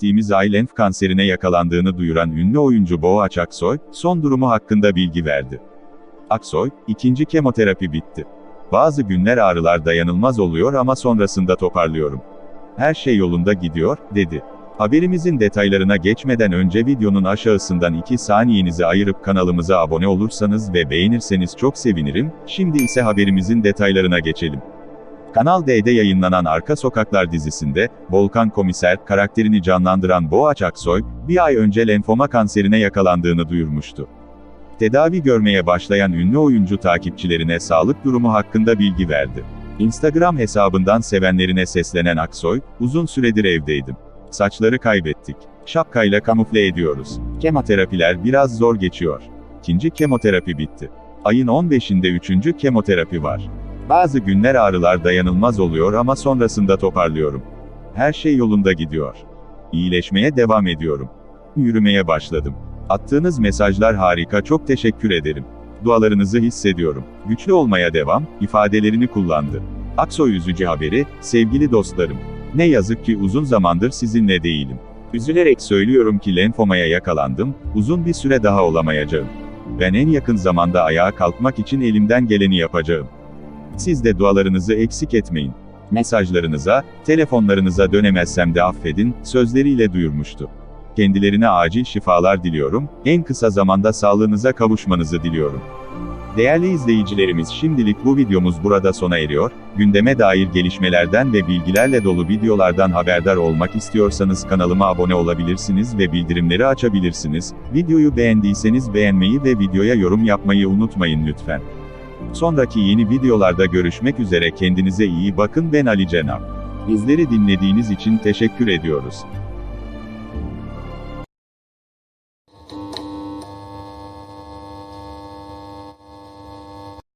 ettiğimiz ay kanserine yakalandığını duyuran ünlü oyuncu Boğaç Aksoy, son durumu hakkında bilgi verdi. Aksoy, ikinci kemoterapi bitti. Bazı günler ağrılar dayanılmaz oluyor ama sonrasında toparlıyorum. Her şey yolunda gidiyor, dedi. Haberimizin detaylarına geçmeden önce videonun aşağısından 2 saniyenizi ayırıp kanalımıza abone olursanız ve beğenirseniz çok sevinirim, şimdi ise haberimizin detaylarına geçelim. Kanal D'de yayınlanan Arka Sokaklar dizisinde, Volkan Komiser, karakterini canlandıran Boğaç Aksoy, bir ay önce lenfoma kanserine yakalandığını duyurmuştu. Tedavi görmeye başlayan ünlü oyuncu takipçilerine sağlık durumu hakkında bilgi verdi. Instagram hesabından sevenlerine seslenen Aksoy, uzun süredir evdeydim. Saçları kaybettik. Şapkayla kamufle ediyoruz. Kemoterapiler biraz zor geçiyor. İkinci kemoterapi bitti. Ayın 15'inde üçüncü kemoterapi var. Bazı günler ağrılar dayanılmaz oluyor ama sonrasında toparlıyorum. Her şey yolunda gidiyor. İyileşmeye devam ediyorum. Yürümeye başladım. Attığınız mesajlar harika çok teşekkür ederim. Dualarınızı hissediyorum. Güçlü olmaya devam, ifadelerini kullandı. Aksoy üzücü haberi, sevgili dostlarım. Ne yazık ki uzun zamandır sizinle değilim. Üzülerek söylüyorum ki lenfomaya yakalandım, uzun bir süre daha olamayacağım. Ben en yakın zamanda ayağa kalkmak için elimden geleni yapacağım. Siz de dualarınızı eksik etmeyin. Mesajlarınıza, telefonlarınıza dönemezsem de affedin, sözleriyle duyurmuştu. Kendilerine acil şifalar diliyorum, en kısa zamanda sağlığınıza kavuşmanızı diliyorum. Değerli izleyicilerimiz şimdilik bu videomuz burada sona eriyor, gündeme dair gelişmelerden ve bilgilerle dolu videolardan haberdar olmak istiyorsanız kanalıma abone olabilirsiniz ve bildirimleri açabilirsiniz, videoyu beğendiyseniz beğenmeyi ve videoya yorum yapmayı unutmayın lütfen. Sonraki yeni videolarda görüşmek üzere kendinize iyi bakın ben Ali Cenap. Bizleri dinlediğiniz için teşekkür ediyoruz.